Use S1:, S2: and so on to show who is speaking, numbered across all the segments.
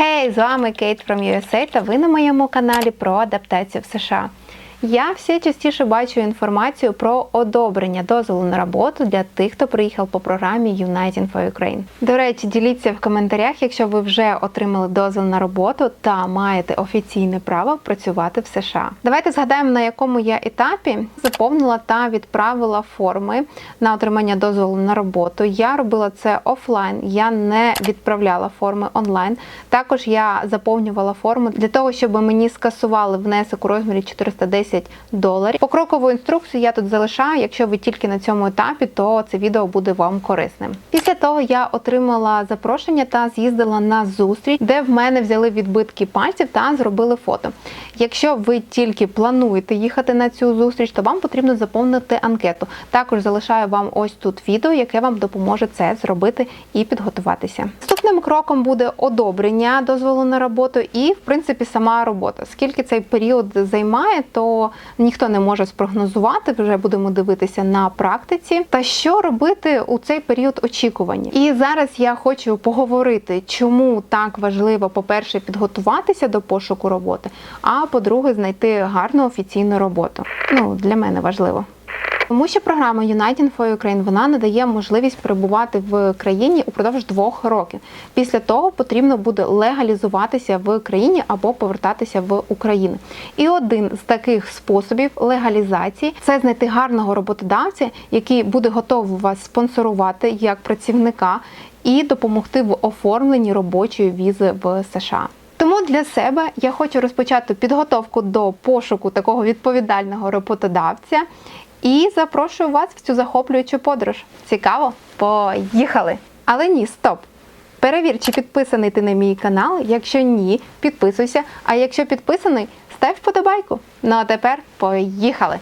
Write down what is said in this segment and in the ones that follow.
S1: Хей, з вами Кейт from USA та ви на моєму каналі про адаптацію в США. Я все частіше бачу інформацію про одобрення дозволу на роботу для тих, хто приїхав по програмі United for Ukraine. До речі, діліться в коментарях, якщо ви вже отримали дозвіл на роботу та маєте офіційне право працювати в США. Давайте згадаємо, на якому я етапі заповнила та відправила форми на отримання дозволу на роботу. Я робила це офлайн, я не відправляла форми онлайн. Також я заповнювала форму для того, щоб мені скасували внесок у розмірі 410 доларів. Покрокову інструкцію я тут залишаю. Якщо ви тільки на цьому етапі, то це відео буде вам корисним. Після того я отримала запрошення та з'їздила на зустріч, де в мене взяли відбитки пальців та зробили фото. Якщо ви тільки плануєте їхати на цю зустріч, то вам потрібно заповнити анкету. Також залишаю вам ось тут відео, яке вам допоможе це зробити і підготуватися. Наступним кроком буде одобрення дозволу на роботу і, в принципі, сама робота. Скільки цей період займає, то ніхто не може спрогнозувати. Вже будемо дивитися на практиці. Та що робити у цей період очікування? І зараз я хочу поговорити, чому так важливо, по-перше, підготуватися до пошуку роботи, а по-друге, знайти гарну офіційну роботу. Ну для мене важливо. Тому що програма United for Ukraine вона надає можливість перебувати в країні упродовж двох років. Після того потрібно буде легалізуватися в країні або повертатися в Україну. І один з таких способів легалізації це знайти гарного роботодавця, який буде готовий вас спонсорувати як працівника і допомогти в оформленні робочої візи в США. Тому для себе я хочу розпочати підготовку до пошуку такого відповідального роботодавця і запрошую вас в цю захоплюючу подорож. Цікаво? Поїхали! Але ні, стоп! Перевір, чи підписаний ти на мій канал. Якщо ні, підписуйся. А якщо підписаний, став вподобайку. Ну а тепер поїхали!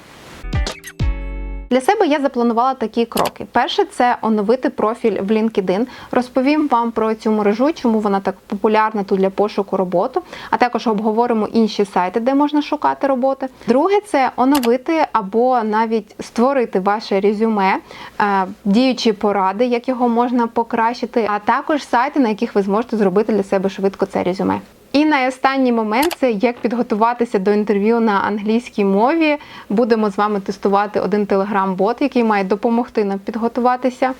S1: Для себе я запланувала такі кроки. Перше це оновити профіль в LinkedIn. Розповім вам про цю мережу, чому вона так популярна тут для пошуку роботи, а також обговоримо інші сайти, де можна шукати роботи. Друге це оновити або навіть створити ваше резюме, е, діючі поради, як його можна покращити, а також сайти, на яких ви зможете зробити для себе швидко це резюме. І найостанній момент це як підготуватися до інтерв'ю на англійській мові. Будемо з вами тестувати один телеграм-бот, який має допомогти нам підготуватися.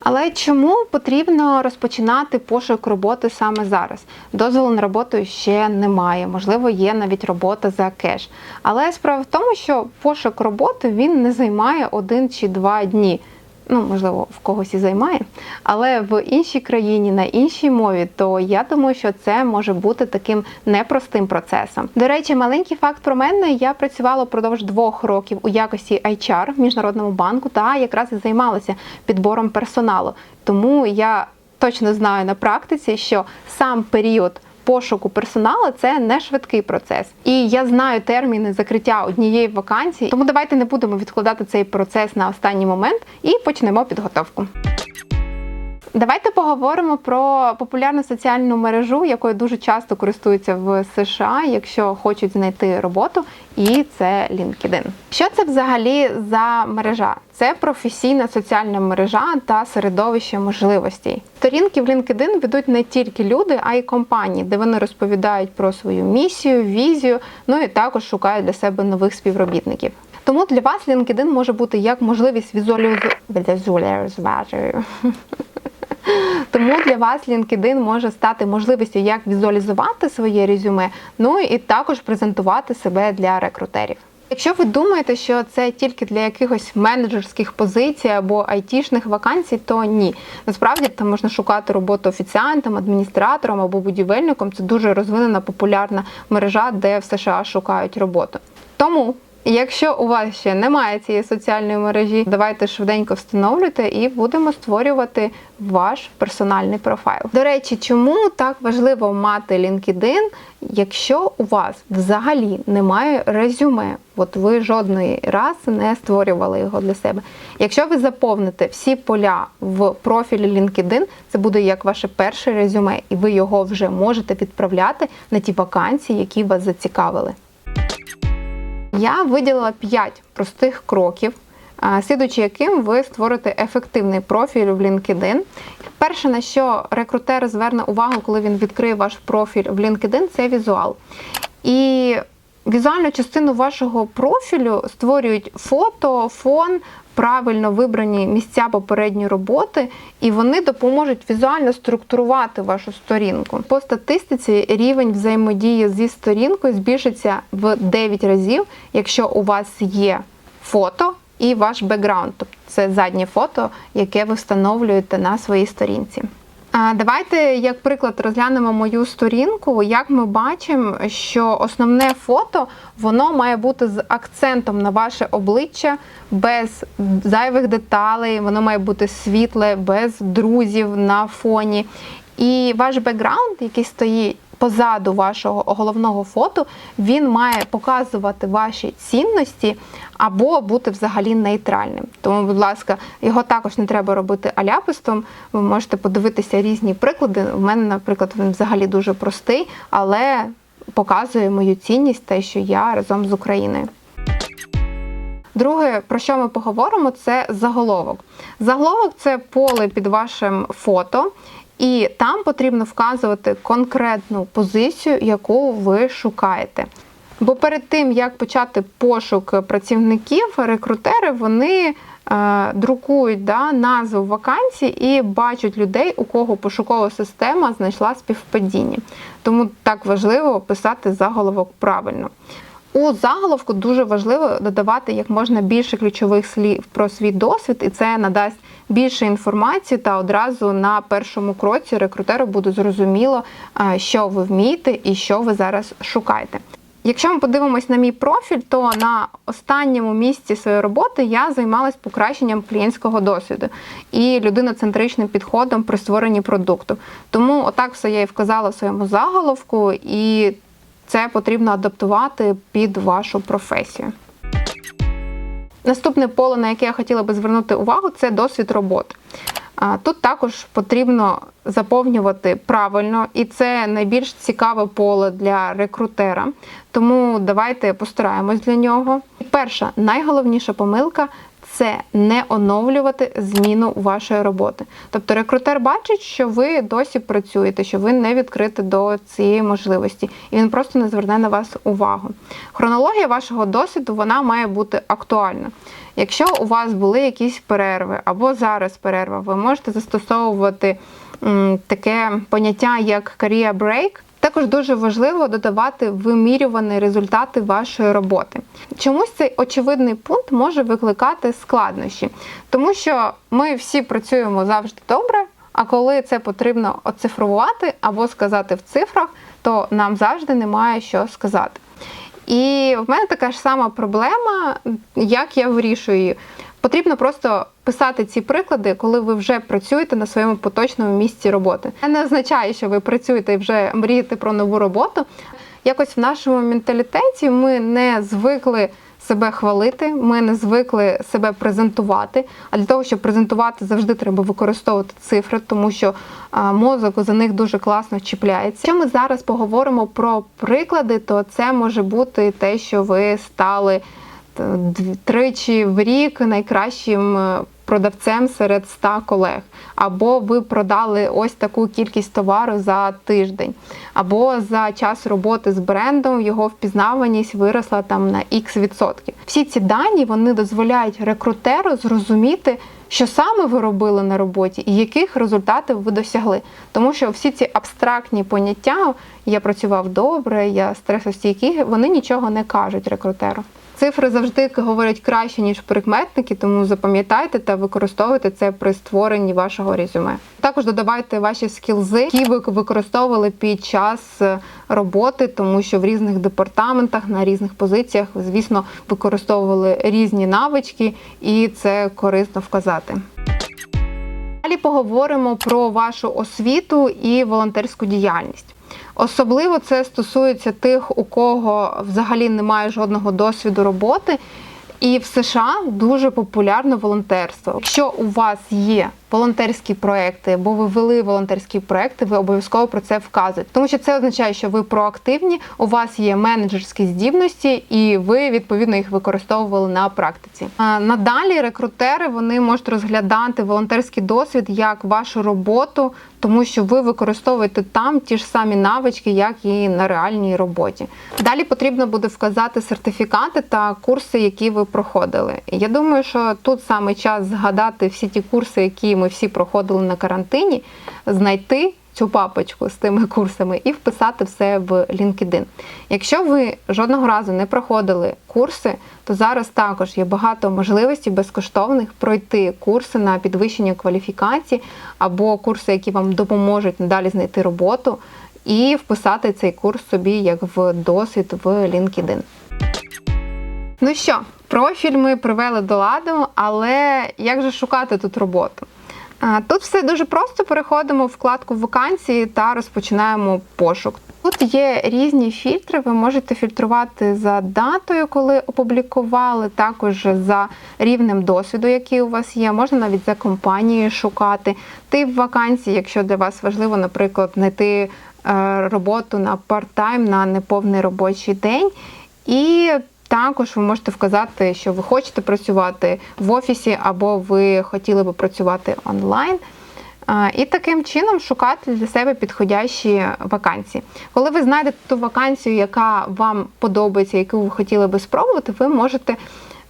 S1: Але чому потрібно розпочинати пошук роботи саме зараз? Дозволу на роботу ще немає, можливо, є навіть робота за кеш. Але справа в тому, що пошук роботи він не займає один чи два дні ну можливо в когось і займає, але в іншій країні на іншій мові, то я думаю, що це може бути таким непростим процесом. До речі, маленький факт про мене: я працювала впродовж двох років у якості HR в міжнародному банку та якраз і займалася підбором персоналу. Тому я точно знаю на практиці, що сам період пошуку персоналу це не швидкий процес. І я знаю терміни закриття однієї вакансії, тому давайте не будемо відкладати цей процес на останній момент і почнемо підготовку. Давайте поговоримо про популярну соціальну мережу, якою дуже часто користуються в США, якщо хочуть знайти роботу, і це LinkedIn. Що це взагалі за мережа? Це професійна соціальна мережа та середовище можливостей. Сторінки в LinkedIn ведуть не тільки люди, а й компанії, де вони розповідають про свою місію, візію, ну і також шукають для себе нових співробітників. Тому для вас LinkedIn може бути як можливість візуалізувати. Тому для вас LinkedIn може стати можливістю як візуалізувати своє резюме, ну і також презентувати себе для рекрутерів. Якщо ви думаєте, що це тільки для якихось менеджерських позицій або айтішних вакансій, то ні. Насправді там можна шукати роботу офіціантом, адміністратором або будівельником. Це дуже розвинена популярна мережа, де в США шукають роботу. Тому Якщо у вас ще немає цієї соціальної мережі, давайте швиденько встановлюйте і будемо створювати ваш персональний профайл. До речі, чому так важливо мати LinkedIn, якщо у вас взагалі немає резюме, от ви жодної раз не створювали його для себе. Якщо ви заповните всі поля в профілі LinkedIn, це буде як ваше перше резюме, і ви його вже можете відправляти на ті вакансії, які вас зацікавили. Я виділила 5 простих кроків, слідуючи яким ви створите ефективний профіль в LinkedIn. Перше, на що рекрутер зверне увагу, коли він відкриє ваш профіль в LinkedIn, це візуал. І візуальну частину вашого профілю створюють фото, фон, правильно вибрані місця попередньої роботи, і вони допоможуть візуально структурувати вашу сторінку. По статистиці рівень взаємодії зі сторінкою збільшиться в 9 разів, якщо у вас є фото і ваш бекграунд, тобто це заднє фото, яке ви встановлюєте на своїй сторінці. Давайте, як приклад, розглянемо мою сторінку. Як ми бачимо, що основне фото воно має бути з акцентом на ваше обличчя, без зайвих деталей, воно має бути світле, без друзів на фоні. І ваш бекграунд, який стоїть позаду вашого головного фото, він має показувати ваші цінності або бути взагалі нейтральним. Тому, будь ласка, його також не треба робити аляпистом. Ви можете подивитися різні приклади. У мене, наприклад, він взагалі дуже простий, але показує мою цінність, те, що я разом з Україною. Друге, про що ми поговоримо, це заголовок. Заголовок це поле під вашим фото, і там потрібно вказувати конкретну позицію, яку ви шукаєте. Бо перед тим, як почати пошук працівників, рекрутери вони е, друкують да, назву вакансій і бачать людей, у кого пошукова система знайшла співпадіння. Тому так важливо писати заголовок правильно. У заголовку дуже важливо додавати як можна більше ключових слів про свій досвід, і це надасть більше інформації та одразу на першому кроці рекрутеру буде зрозуміло, що ви вмієте і що ви зараз шукаєте. Якщо ми подивимось на мій профіль, то на останньому місці своєї роботи я займалась покращенням клієнтського досвіду і людиноцентричним підходом при створенні продукту. Тому отак все я і вказала в своєму заголовку, і це потрібно адаптувати під вашу професію. Наступне поле, на яке я хотіла би звернути увагу, це досвід роботи. Тут також потрібно заповнювати правильно, і це найбільш цікаве поле для рекрутера. Тому давайте постараємось для нього. Перша найголовніша помилка це не оновлювати зміну вашої роботи. Тобто рекрутер бачить, що ви досі працюєте, що ви не відкриті до цієї можливості, і він просто не зверне на вас увагу. Хронологія вашого досвіду вона має бути актуальна. Якщо у вас були якісь перерви або зараз перерва, ви можете застосовувати таке поняття як career break, також дуже важливо додавати вимірювані результати вашої роботи. Чомусь цей очевидний пункт може викликати складнощі, тому що ми всі працюємо завжди добре. А коли це потрібно оцифрувати або сказати в цифрах, то нам завжди немає що сказати. І в мене така ж сама проблема, як я вирішую її. Потрібно просто писати ці приклади, коли ви вже працюєте на своєму поточному місці роботи. Це не означає, що ви працюєте і вже мрієте про нову роботу. Якось в нашому менталітеті ми не звикли себе хвалити, ми не звикли себе презентувати. А для того, щоб презентувати, завжди треба використовувати цифри, тому що мозок за них дуже класно чіпляється. Якщо ми зараз поговоримо про приклади, то це може бути те, що ви стали тричі в рік найкращим е, продавцем серед 100 колег, або ви продали ось таку кількість товару за тиждень, або за час роботи з брендом його впізнаваність виросла там на X відсотків. Всі ці дані вони дозволяють рекрутеру зрозуміти. Що саме ви робили на роботі і яких результатів ви досягли? Тому що всі ці абстрактні поняття я працював добре, я стресостійкий, вони нічого не кажуть рекрутеру. Цифри завжди говорять краще, ніж прикметники, тому запам'ятайте та використовуйте це при створенні вашого резюме. Також додавайте ваші скілзи, які ви використовували під час е, роботи, тому що в різних департаментах на різних позиціях, звісно, використовували різні навички, і це корисно вказати. Далі поговоримо про вашу освіту і волонтерську діяльність. Особливо це стосується тих, у кого взагалі немає жодного досвіду роботи. І в США дуже популярне волонтерство. Якщо у вас є волонтерські проекти, або ви вели волонтерські проекти, ви обов'язково про це вказуєте. Тому що це означає, що ви проактивні, у вас є менеджерські здібності, і ви відповідно їх використовували на практиці. Надалі рекрутери вони можуть розглядати волонтерський досвід як вашу роботу, тому що ви використовуєте там ті ж самі навички, як і на реальній роботі. Далі потрібно буде вказати сертифікати та курси, які ви проходили. Я думаю, що тут саме час згадати всі ті курси, які ми всі проходили на карантині, знайти цю папочку з тими курсами і вписати все в LinkedIn. Якщо ви жодного разу не проходили курси, то зараз також є багато можливостей безкоштовних пройти курси на підвищення кваліфікації або курси, які вам допоможуть надалі знайти роботу, і вписати цей курс собі як в досвід в LinkedIn. Ну що, профіль ми привели до ладу, але як же шукати тут роботу? Тут все дуже просто. Переходимо в вкладку вакансії та розпочинаємо пошук. Тут є різні фільтри. Ви можете фільтрувати за датою, коли опублікували, також за рівнем досвіду, який у вас є. Можна навіть за компанією шукати. Тип вакансій, якщо для вас важливо, наприклад, знайти е, роботу на парт-тайм, на неповний робочий день. І також ви можете вказати, що ви хочете працювати в офісі, або ви хотіли би працювати онлайн. І таким чином шукати для себе підходящі вакансії. Коли ви знайдете ту вакансію, яка вам подобається, яку ви хотіли би спробувати, ви можете,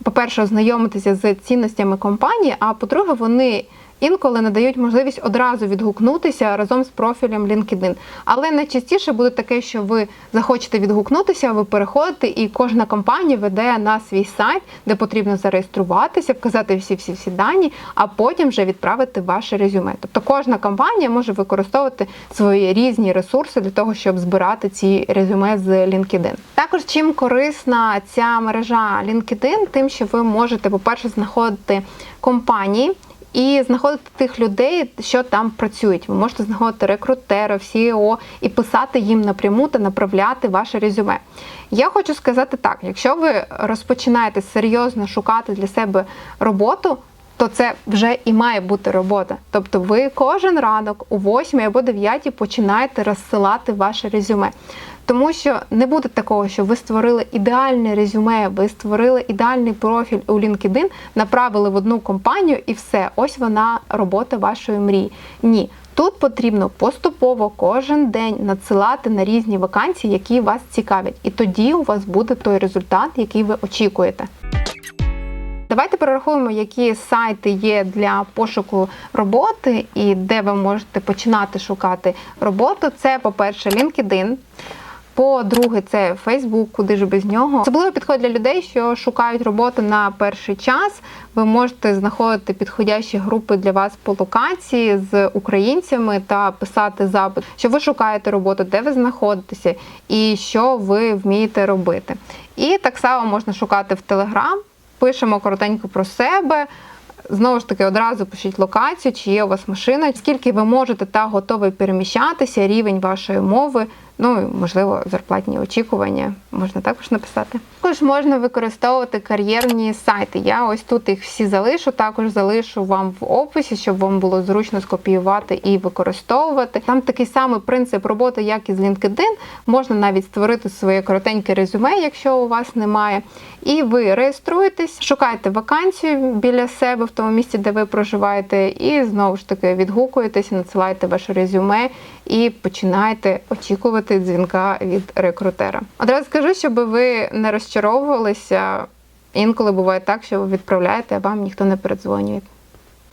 S1: по-перше, ознайомитися з цінностями компанії, а по-друге, вони інколи надають можливість одразу відгукнутися разом з профілем LinkedIn. Але найчастіше буде таке, що ви захочете відгукнутися, ви переходите, і кожна компанія веде на свій сайт, де потрібно зареєструватися, вказати всі-всі всі дані, а потім вже відправити ваше резюме. Тобто кожна компанія може використовувати свої різні ресурси для того, щоб збирати ці резюме з LinkedIn. Також чим корисна ця мережа LinkedIn, тим, що ви можете, по-перше, знаходити компанії. І знаходити тих людей, що там працюють. Ви можете знаходити рекрутерів, CEO і писати їм напряму та направляти ваше резюме. Я хочу сказати так: якщо ви розпочинаєте серйозно шукати для себе роботу, то це вже і має бути робота. Тобто ви кожен ранок о 8 або 9 починаєте розсилати ваше резюме. Тому що не буде такого, що ви створили ідеальне резюме, ви створили ідеальний профіль у LinkedIn, направили в одну компанію і все, ось вона робота вашої мрії. Ні. Тут потрібно поступово кожен день надсилати на різні вакансії, які вас цікавлять. І тоді у вас буде той результат, який ви очікуєте. Давайте перерахуємо, які сайти є для пошуку роботи і де ви можете починати шукати роботу. Це, по-перше, LinkedIn. По-друге, це Facebook, куди ж без нього. Особливо підходить для людей, що шукають роботу на перший час. Ви можете знаходити підходящі групи для вас по локації з українцями та писати запит, що ви шукаєте роботу, де ви знаходитеся і що ви вмієте робити. І так само можна шукати в Telegram, пишемо коротенько про себе. Знову ж таки, одразу пишіть локацію, чи є у вас машина, скільки ви можете та готові переміщатися, рівень вашої мови, ну можливо, зарплатні очікування можна також написати. Також можна використовувати кар'єрні сайти. Я ось тут їх всі залишу, також залишу вам в описі, щоб вам було зручно скопіювати і використовувати. Там такий самий принцип роботи, як і з LinkedIn. Можна навіть створити своє коротеньке резюме, якщо у вас немає. І ви реєструєтесь, шукаєте вакансію біля себе в тому місці, де ви проживаєте, і знову ж таки відгукуєтеся, надсилаєте ваше резюме і починаєте очікувати дзвінка від рекрутера. Одразу скажу, щоб ви не розчаровувалися. Інколи буває так, що ви відправляєте, а вам ніхто не передзвонює.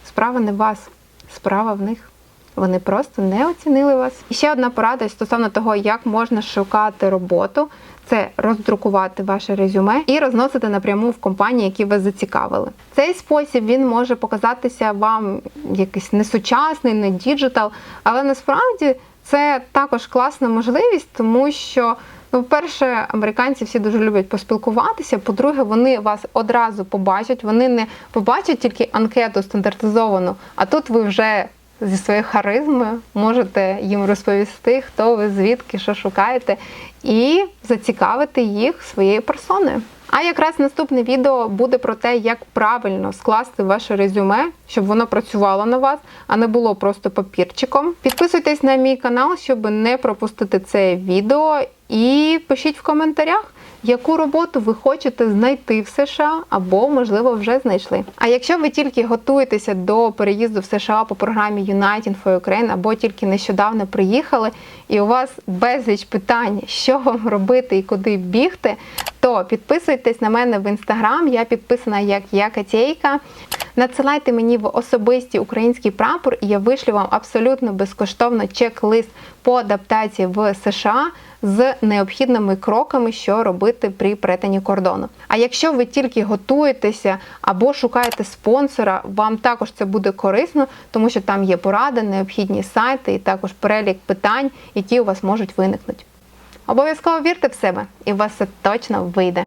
S1: Справа не в вас, справа в них. Вони просто не оцінили вас. І ще одна порада стосовно того, як можна шукати роботу, це роздрукувати ваше резюме і розносити напряму в компанії, які вас зацікавили. Цей спосіб він може показатися вам якийсь несучасний, не діджитал, але насправді це також класна можливість, тому що. Ну, по-перше, американці всі дуже люблять поспілкуватися. По-друге, вони вас одразу побачать. Вони не побачать тільки анкету стандартизовану, а тут ви вже зі своєю харизмою можете їм розповісти, хто ви, звідки, що шукаєте, і зацікавити їх своєю персоною. А якраз наступне відео буде про те, як правильно скласти ваше резюме, щоб воно працювало на вас, а не було просто папірчиком. Підписуйтесь на мій канал, щоб не пропустити це відео, і пишіть в коментарях. Яку роботу ви хочете знайти в США або, можливо, вже знайшли. А якщо ви тільки готуєтеся до переїзду в США по програмі United for Ukraine, або тільки нещодавно приїхали, і у вас безліч питань, що вам робити і куди бігти, то підписуйтесь на мене в інстаграм. Я підписана як я Катєйка. Надсилайте мені в особисті український прапор, і я вишлю вам абсолютно безкоштовно чек-лист по адаптації в США з необхідними кроками, що робити при перетині кордону. А якщо ви тільки готуєтеся або шукаєте спонсора, вам також це буде корисно, тому що там є поради, необхідні сайти і також перелік питань, які у вас можуть виникнути. Обов'язково вірте в себе, і у вас це точно вийде.